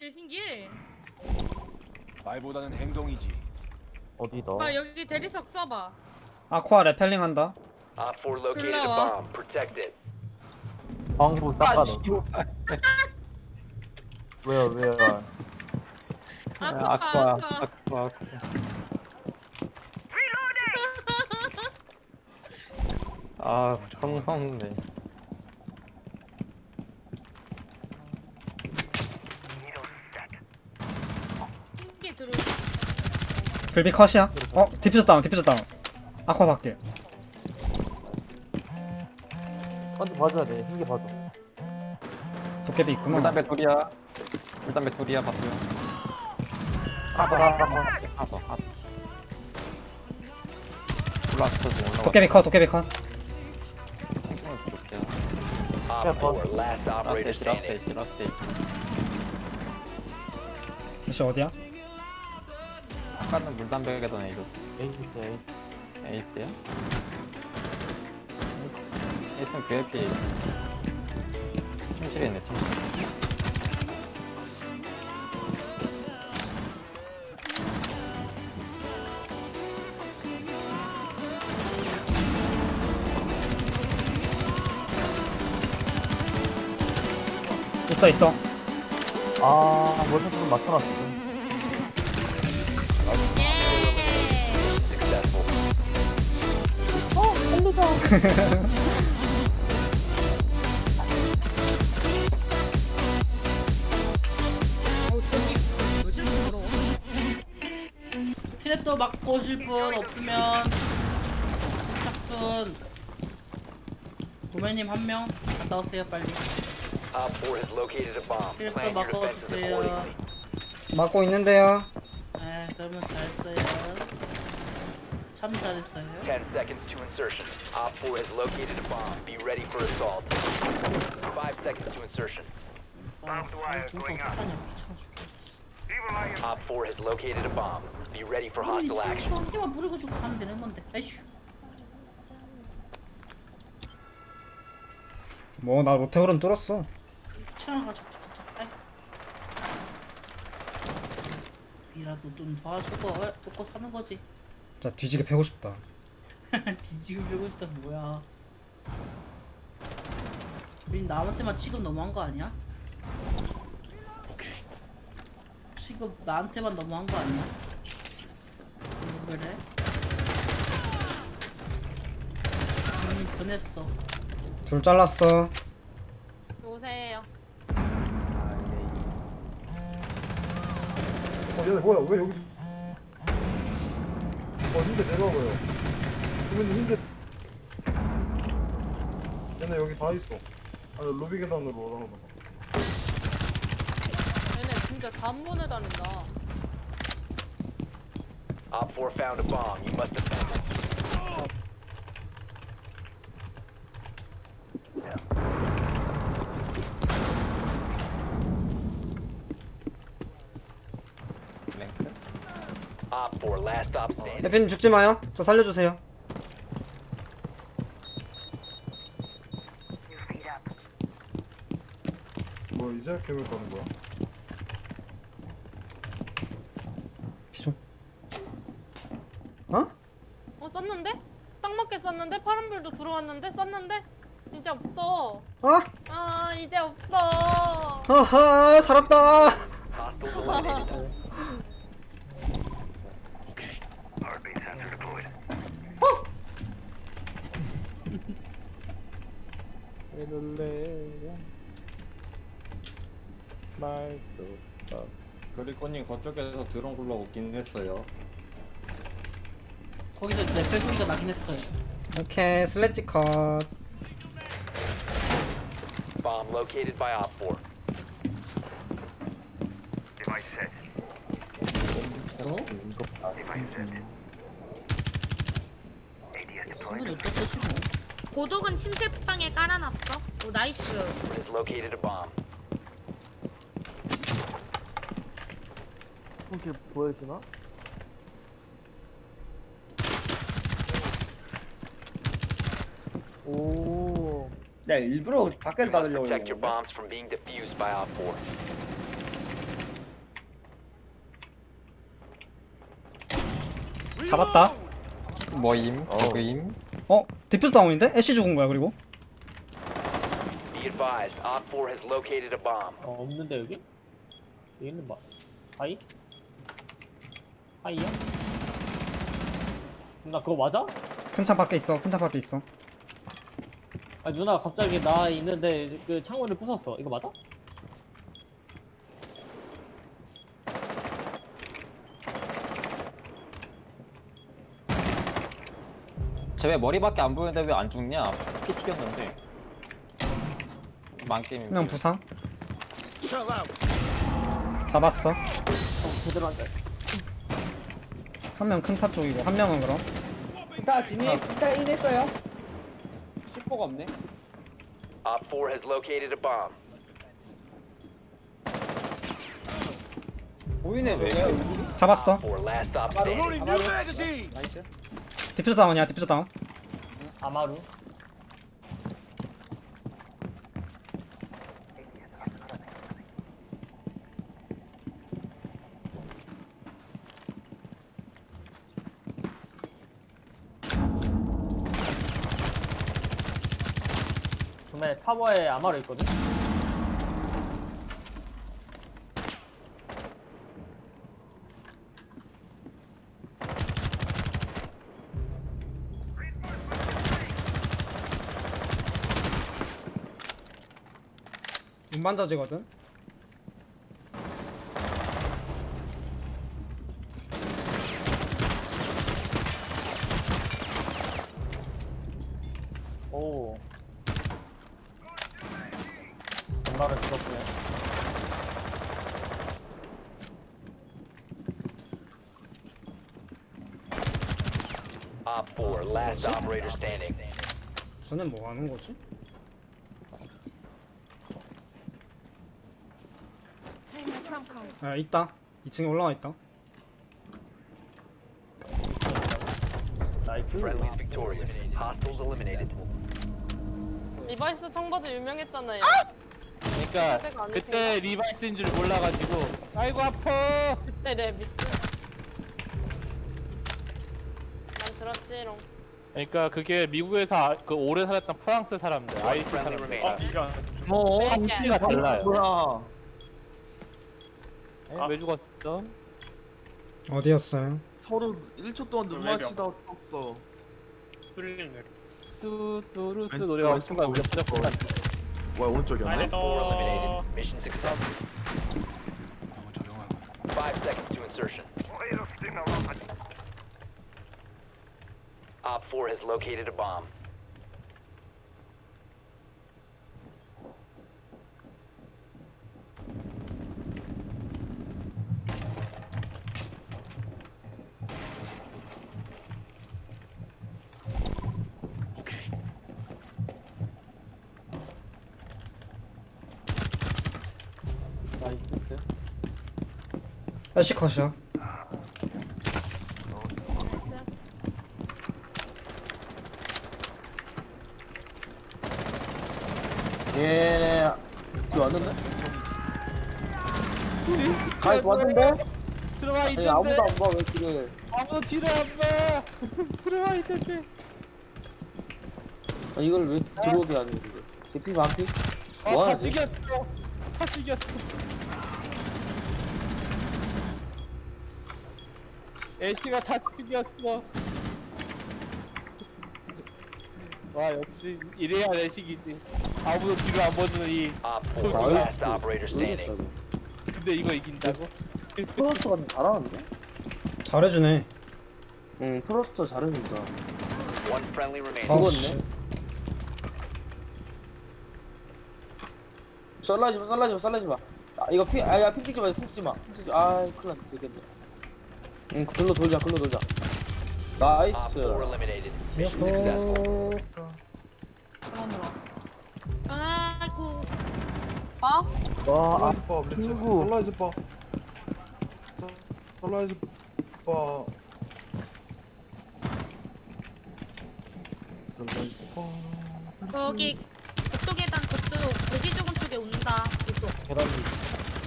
되게 신기해. 말보다는 행동이지. 어디다? 봐 여기 대리석 써봐. 아쿠아 레펠링 한다. Op 4 located a 들러와. bomb. Protect it. 방부 싹 가는. 왜요 왜요? 아쿠아 아쿠아 아쿠아. 아쿠아 아쿠아 아 성성네 신기해 들어. 불비 컷이야. 어 디퓨저 다운 디퓨저 다운. 아쿠아 밖에. 한대 봐줘야 돼. 흰게 봐줘. 도깨비 있구나. 물담배 둘이야 물담배 둘이야 봤어요. 아서 아 올라왔어 올라와 도깨비 컷 도깨비 컷. Op Yeah, 4, boss. last operator 라스테이지 standing. 라스테이지 라스테이지 혹시 어디야? 아까는 물담배 가던 에이스 에이스 에이스. 에이스야? 에이스는 VIP 침실에 있네 침실 있어 있어. 아좀 맞춰놨어. Successful. 어 저기 요즘 부러워. 트랩도 막고 오실 분 없으면 착순 도매님 한 명 갔다 오세요 빨리 Op 4 has located a bomb. Philip, Plan your 또 defenses 바꿔주세요. accordingly. 막고 있는데요. 네 그러면 잘했어요 참 잘했어요 10 seconds to insertion. Op 4 has located a bomb. Be ready for assault. 5 seconds to insertion. 아, 동선 착하냐 귀찮아 죽겠어 Op 4 has located a bomb. Be ready for hostile action. 한 개만 부리고 주고 가면 되는 건데 에휴 뭐 나 로테오른 뚫었어. 귀찮아가지고 이 이라도 좀 도와주고 어, 돕고 사는 거지 자 뒤지게 패고 싶다. 뒤지고 배고 싶다 뭐야 우린 남한테만 취급 너무한 거 아니야? 오케이. 취급 나한테만 너무한 거 아니야? 왜 그래? 언니 변했어 둘 잘랐어. 얘네 뭐야? 왜 여기? 어, 흰대 내려와봐요. 이분이 흰대. 얘네 여기 다 있어. 아, 로비 계단으로 올라오나 봐. 얘네 진짜 단번에 다닌다. Op 4 found a bomb. You must defend it. Op 4, last stop standing. 해빈 죽지 마요. 저 살려주세요. 뭐 이제 캠을 가는 거야? 피 좀. 어? 어 썼는데? 딱 맞게 썼는데 파란불도 들어왔는데 썼는데 이제 없어. 어? 아 이제 없어. 하하 살았다. Hostiles eliminated. 오케이. 해줄래 말도 없다 그리코님 그쪽에서 드론 굴러 오긴 했어요 거기서 레펠 소리가 나긴 했어요 오케이 슬래지 컷. Bomb located by Op 4. 어? 그러면 어쩔 수 없고 고독은 침실방에 깔아놨어. 오 나이스. Has located a bomb. 이렇게 보여주나? 오. 내가 일부러 밖에서 받으려고 Protect your 했는데 bombs from being defused by Op 4. 잡았다. 뭐임? 어. 그임? 어 디퓨저 다운인데? 애쉬 죽은 거야 그리고 Be advised, Op 4 has located a bomb. 어, 없는데 여기? 여기 있는 봐. 하이? 하이야? 나 그거 맞아? 큰 창 밖에 있어 큰 창 밖에 있어 아 누나 갑자기 나 있는데 그 창문을 부쉈어. 이거 맞아? 쟤왜 머리밖에 안 보이는데 왜 안 죽냐? 피 튀겼는데. 망게임. 한명 부상 잡았어 제대로 앉아. 한명 큰 타 쪽이고 한 명은 그럼 기타 진입. 기타 인했어요. 10호가 없네. Op 4 has located a bomb. 보이네 왜? 잡았어 4 last stop standing. 나이스. 디퓨저 다운이야 디퓨저 다운 아마루. 정말 타워에 아마루 있거든? 운반자지거든 오. 정말은 죽었고요. Op 4 last operator standing. 쟤는 뭐 하는 거지? 아 있다 2층에 올라와 있다 나이스. Friendly's victorious. Hostiles eliminated. 리바이스 청바지 유명했잖아요. 그러니까 그때가 아니신가? 그때 리바이스인 줄 몰라가지고 아이고 아파 그때 레비스. 난 들었지롱. 그러니까 그게 미국에서 아- 그 오래 살았던 프랑스 사람들 Friendly 사람들 remaining. 어, 이렇게. 한끼가 달라요 뭐야? 에? 왜 죽었어? 어디였어요? 서로 1초 동안 눈 마시다 떴어. 뚜뚜루뚜 노래가 엄청 가 우리가 찾았구나 뭐야 오른쪽이었나? 4 eliminated. Mission success. 너무 조용하군. 5 seconds to insertion. Op 4 has located a bomb. 애쉬 컷이야 예. 뒤 왔는데? 가이 왔는데? 들어와 아니, 있는데 아무도 안 봐, 왜 지금. 아무도 뒤를 안봐 들어와 있는데 아, 이걸 왜 들어오게 하는 거야? 대피 반피? 아, 뭐 다? 죽였어 다 죽였어 애쉬가 다 죽였어 와 역시 이래야 내식이지 아무도 뒤를 안 봐주는 이 Op 4 Soldier. last operator standing. 근데 이거 이긴다고? 프로스트가 잘하는데? 잘해주네 응, 프로스트 잘해준다. One friendly remaining. 어, 죽었네. 썰라지 마, 썰라지 마, 썰라지 마. 아, 이거 피, 아, 야, 핑 찍지 마, 핑 찍지 마. 핑 찍지 마. 아, 큰일 났네, 되겠네. 응, 글로 돌자, 글로 돌자. Op 나이스. 4 eliminated. Mission successful. 아이고 봐? 와, 설라이즈 바 친구. 설라이즈 바 설라이즈 바 설라이즈 바 거기 그쪽 계단 그쪽 고기 죽은 쪽에 온다 이쪽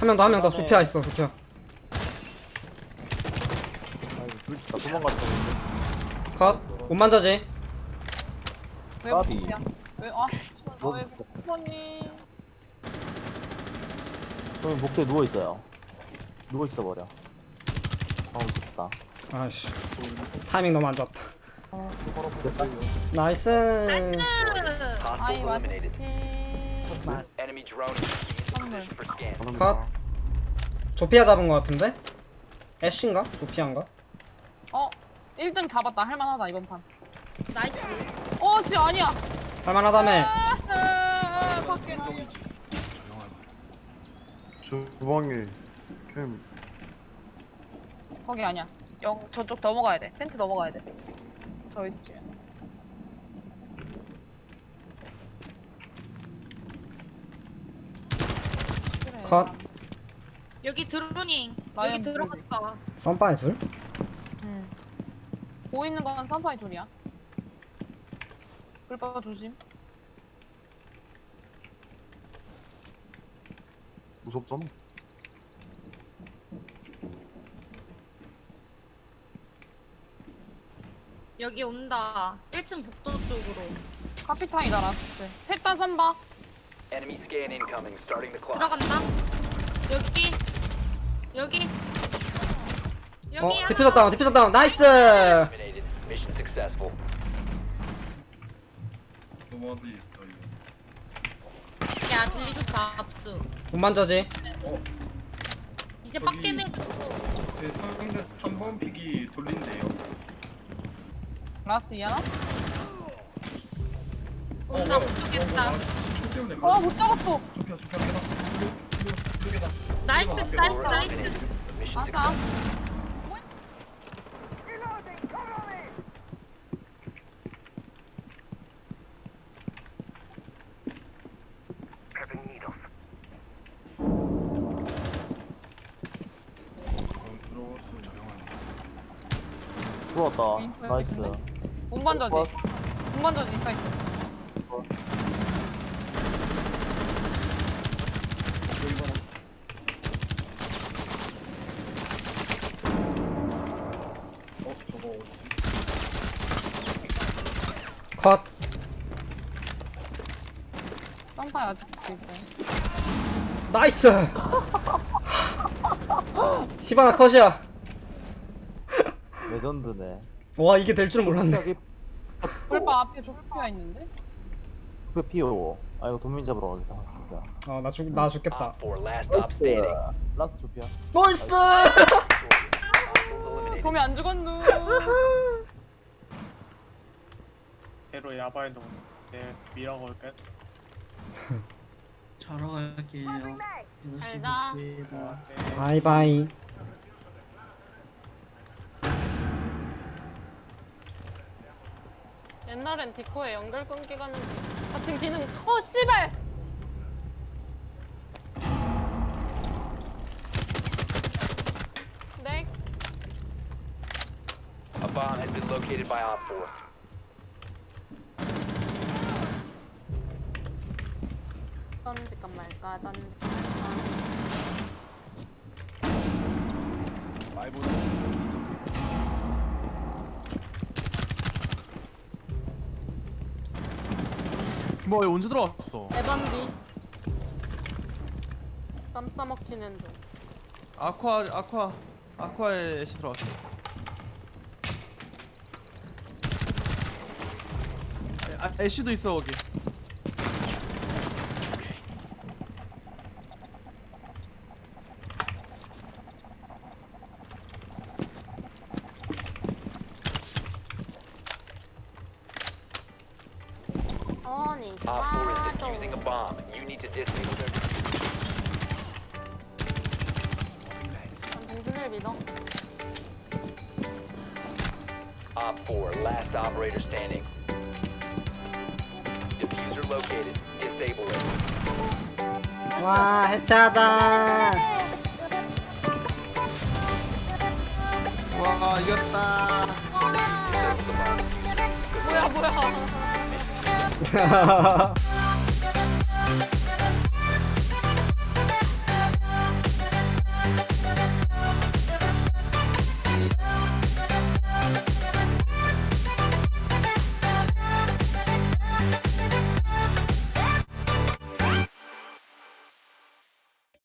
한명 더 한 명 더 수피아 있어 수피아 불치 다 도망갔다. 컷. 옷만 저지. 왜 까비. 못이야? 왜? 아, 씨발, 뭐? 나왜 못하니? 저는 누워 있어요. 누워 있어 버려. 아우 좋다. 아이씨. 타이밍 너무 안 좋았다. 나이스. Hostiles 아이 eliminated. 맞지. Enemy drone is in position for scan. 컷. 조피아 잡은 거 같은데? 애쉬인가? 조피아인가? 어, 1등 잡았다. 할만하다 이번 판. 나이스. 어, 씨 아니야. 할만하다며. 아, 밖에 나. 운동이지. 조용하고. 주방에 캠. 거기 아니야. 영 저쪽 넘어가야 돼. 펜트 넘어가야 돼. 저희. 그래. 컷. 여기 드로닝. 여기 들어갔어. 썬바이 둘? 응. 보이는 건 쌈파이 둘이야. 불빠 조심. 무섭잖아. 여기 온다. 1층 복도 쪽으로. 카피탕이 날았을 때. 셋다 삼바. Enemy scan incoming. Starting the clock. 들어간다. 여기. 여기. 어, 여기 하나. 디퓨저 다운, 디퓨저 다운. 나이스! Mission successful. 야, 들리 좋다. 압수. 옷만 저지. 이제 매. 제 상대 3번 픽이 돌린대요. 라스트 이하나? 온다. 못 죽겠다. 때문에 어, 못 잡았어. 좁혀 좁혀 해라. 나이스, 나이스, 나이스. Mission 아까. 들어왔다. 응, 나이스. 운반저지. 컷. 운반저지 있어 있어. 어 저거? 컷. 쌈파이 아직도 있어. 나이스! 시바나 컷이야. 레전드네. 와, 이게 될 줄은 몰랐네. 여기 불빠 앞에 조피아 있는데? 그 피오. 아 이거 도민 잡으러 가겠다. 진짜. 어, 나 죽, 나 죽겠다. Op 4 last stop standing. 라스트 조피아. 나이스! Hostiles eliminated. 돔이 안 죽었누. 야바에 놓은 내 미라고 올게. 자러 갈게요. 잘가. 바이바이. 옛날엔 디코에 연결 끊기 가는 같은 기능. 어 씨발. 네. A bomb has been located by Op 4. 던질까 말까 던질까 말까. 뭐야 언제 들어왔어? 에반비. 쌈 싸먹히는 중. 아쿠아 아쿠아 아쿠아에 애쉬 들어왔어. 아, 애쉬도 있어 거기. Op 4 is 자도. defusing a bomb. You need to disable their 난 동진을 믿어. Op 4, last operator standing. Diffuser located. Disable it. 와, 해체하자. 와 이겼다. 뭐야 뭐야. Ha ha ha ha!